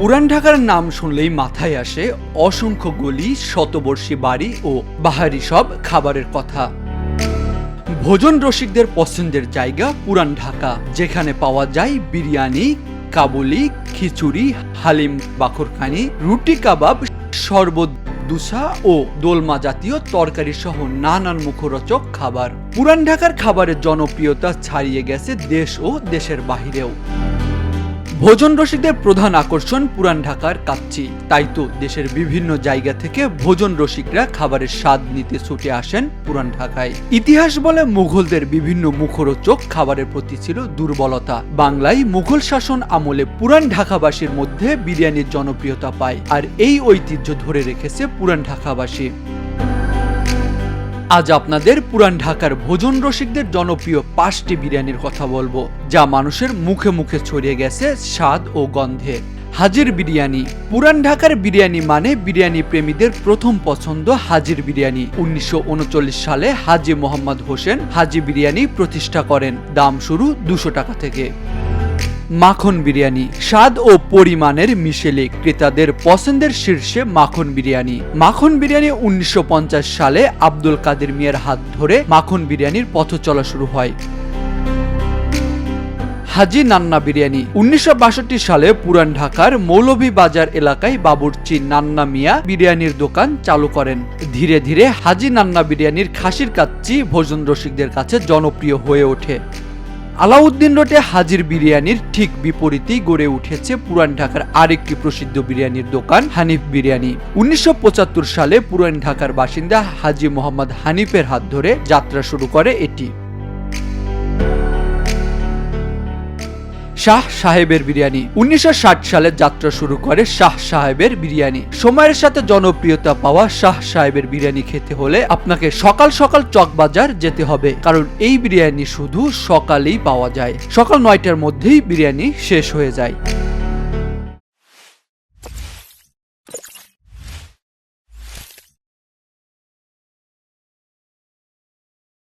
পুরান ঢাকার নাম শুনলেই মাথায় আসে অসংখ্য গলি, শতবর্ষী বাড়ি ও বাহারি সব খাবারের কথা। ভোজন রসিকদের পছন্দের জায়গা পুরান ঢাকা, যেখানে পাওয়া যায় বিরিয়ানি, কাবুলি, খিচুড়ি, হালিম বাখরখানি, রুটি কাবাব, শরবত, দুসা ও দোলমা জাতীয় তরকারি সহ নানান মুখরোচক খাবার। পুরান ঢাকার খাবারের জনপ্রিয়তা ছাড়িয়ে গেছে দেশ ও দেশের বাহিরেও। ভোজন রসিকদের প্রধান আকর্ষণ পুরান ঢাকার কাচ্চি। তাই তো দেশের বিভিন্ন জায়গা থেকে ভোজন রসিকরা খাবারের স্বাদ নিতে ছুটে আসেন পুরান ঢাকায়। ইতিহাস বলে মুঘলদের বিভিন্ন মুখরোচক খাবারের প্রতি ছিল দুর্বলতা। বাংলায় মুঘল শাসন আমলে পুরান ঢাকাবাসীর মধ্যে বিরিয়ানির জনপ্রিয়তা পায়, আর এই ঐতিহ্য ধরে রেখেছে পুরান ঢাকাবাসী। আজ আপনাদের পুরান ঢাকার ভোজন রসিকদের জনপ্রিয় পাঁচটি বিরিয়ানির কথা বলব, যা মানুষের মুখে মুখে ছড়িয়ে গেছে স্বাদ ও গন্ধে। হাজির বিরিয়ানি। পুরান ঢাকার বিরিয়ানি মানে বিরিয়ানি প্রেমীদের প্রথম পছন্দ হাজির বিরিয়ানি। উনিশশো উনচল্লিশ সালে হাজি মোহাম্মদ হোসেন হাজি বিরিয়ানি প্রতিষ্ঠা করেন। দাম শুরু দুশো টাকা থেকে। মাখন বিরিয়ানি। স্বাদ ও পরিমাণের মিশেলে ক্রেতাদের পছন্দের শীর্ষে মাখন বিরিয়ানি। মাখন বিরিয়ানি উনিশশো পঞ্চাশ সালে আব্দুল কাদের মিয়ার হাত ধরে মাখন বিরিয়ানির পথ চলা শুরু হয়। হাজি নান্না বিরিয়ানি। উনিশশো বাষট্টি সালে পুরান ঢাকার মৌলভীবাজার এলাকায় বাবুর্চি নান্না মিয়া বিরিয়ানির দোকান চালু করেন। ধীরে ধীরে হাজি নান্না বিরিয়ানির খাসির কাচ্চি ভোজন রসিকদের কাছে জনপ্রিয় হয়ে ওঠে। আলাউদ্দিন রোডে হাজির বিরিয়ানির ঠিক বিপরীতেই গড়ে উঠেছে পুরান ঢাকার আরেকটি প্রসিদ্ধ বিরিয়ানির দোকান, হানিফ বিরিয়ানি। উনিশশো পঁচাত্তর সালে পুরান ঢাকার বাসিন্দা হাজি মোহাম্মদ হানিফের হাত ধরে যাত্রা শুরু করে এটি। শাহ সাহেবের বিরিয়ানি। উনিশশো ষাট সালে যাত্রা শুরু করে শাহ সাহেবের বিরিয়ানি। সময়ের সাথে জনপ্রিয়তা পাওয়া শাহ সাহেবের বিরিয়ানি খেতে হলে আপনাকে সকাল সকাল চকবাজার যেতে হবে। কারণ এই বিরিয়ানি শুধু সকালেই পাওয়া যায়। সকাল নয়টার মধ্যেই বিরিয়ানি শেষ হয়ে যায়।